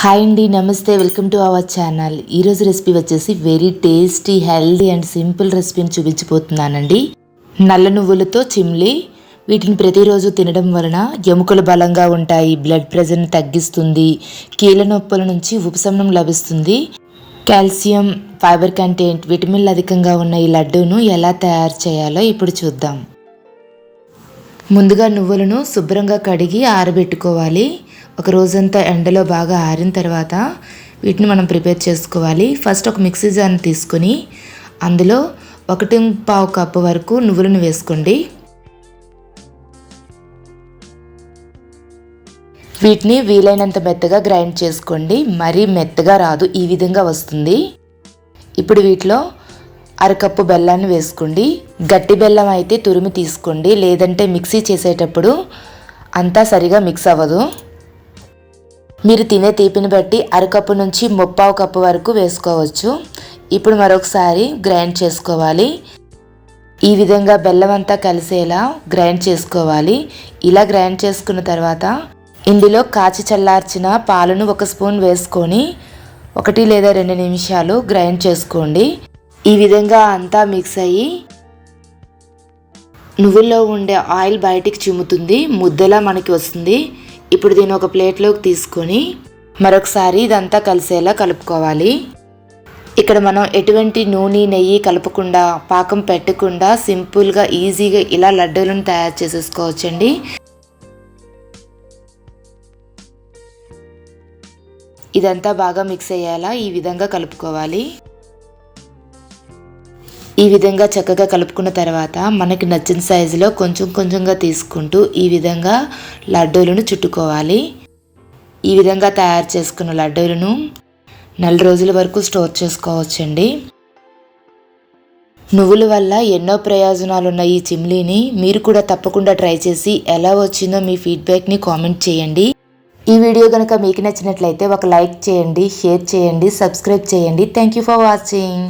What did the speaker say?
Hi అండి నమస్తే welcome to our channel. ఈరోజు రెసిపీ వచ్చేసి very tasty healthy and simple రెసిపీని చూపించిపోతున్నానండి నల్ల నువ్వులతో చిమ్లీ వీటిని ప్రతిరోజు తినడం వలన ఎముకలు బలంగా ఉంటాయి బ్లడ్ ప్రెషర్ని తగ్గిస్తుంది కీళ్ళ నొప్పుల నుంచి ఉపశమనం లభిస్తుంది. కాల్షియం ఫైబర్ కంటెంట్ విటమిన్లు అధికంగా ఉన్న ఈ లడ్డూను ఎలా తయారు చేయాలో ఇప్పుడు చూద్దాం. ముందుగా నువ్వులను శుభ్రంగా కడిగి ఆరబెట్టుకోవాలి. ఒక రోజంతా ఎండలో బాగా ఆరిన తర్వాత వీటిని మనం ప్రిపేర్ చేసుకోవాలి. ఫస్ట్ ఒక మిక్సీ జార్ని తీసుకొని అందులో ఒకటి పావు కప్పు వరకు నువ్వులను వేసుకోండి. వీటిని వీలైనంత మెత్తగా గ్రైండ్ చేసుకోండి. మరీ మెత్తగా రాదు ఈ విధంగా వస్తుంది. ఇప్పుడు వీటిలో అరకప్పు బెల్లాన్ని వేసుకోండి. గట్టి బెల్లం అయితే తురిమి తీసుకోండి. లేదంటే మిక్సీ చేసేటప్పుడు అంతా సరిగా మిక్స్ అవ్వదు. మీరు తినే తీపిని బట్టి అరకప్పు నుంచి ముప్పావు కప్పు వరకు వేసుకోవచ్చు. ఇప్పుడు మరొకసారి గ్రైండ్ చేసుకోవాలి. ఈ విధంగా బెల్లం అంతా కలిసేలా గ్రైండ్ చేసుకోవాలి. ఇలా గ్రైండ్ చేసుకున్న తర్వాత ఇందులో కాచి చల్లార్చిన పాలను ఒక స్పూన్ వేసుకొని ఒకటి లేదా రెండు నిమిషాలు గ్రైండ్ చేసుకోండి. ఈ విధంగా అంతా మిక్స్ అయ్యి నువ్వుల్లో ఉండే ఆయిల్ బయటికి చిమ్ముతుంది. ముద్దలా మనకి వస్తుంది. ఇప్పుడు దీన్ని ఒక ప్లేట్లోకి తీసుకొని మరొకసారి ఇదంతా కలిసేలా కలుపుకోవాలి. ఇక్కడ మనం ఎటువంటి నూనె నెయ్యి కలపకుండా పాకం పెట్టకుండా సింపుల్గా ఈజీగా ఇలా లడ్డూలను తయారు చేసేసుకోవచ్చండి. ఇదంతా బాగా మిక్స్ అయ్యేలా ఈ విధంగా కలుపుకోవాలి. ఈ విధంగా చక్కగా కలుపుకున్న తర్వాత మనకి నచ్చిన సైజులో కొంచెం కొంచెంగా తీసుకుంటూ ఈ విధంగా లడ్డూలను చుట్టుకోవాలి. ఈ విధంగా తయారు చేసుకున్న లడ్డూలను నెల రోజుల వరకు స్టోర్ చేసుకోవచ్చండి. నువ్వుల వల్ల ఎన్నో ప్రయోజనాలు ఉన్న ఈ చిమ్లీని మీరు కూడా తప్పకుండా ట్రై చేసి ఎలా వచ్చిందో మీ ఫీడ్బ్యాక్ని కామెంట్ చేయండి. ఈ వీడియో కనుక మీకు నచ్చినట్లయితే ఒక లైక్ చేయండి షేర్ చేయండి సబ్స్క్రైబ్ చేయండి. Thank you for watching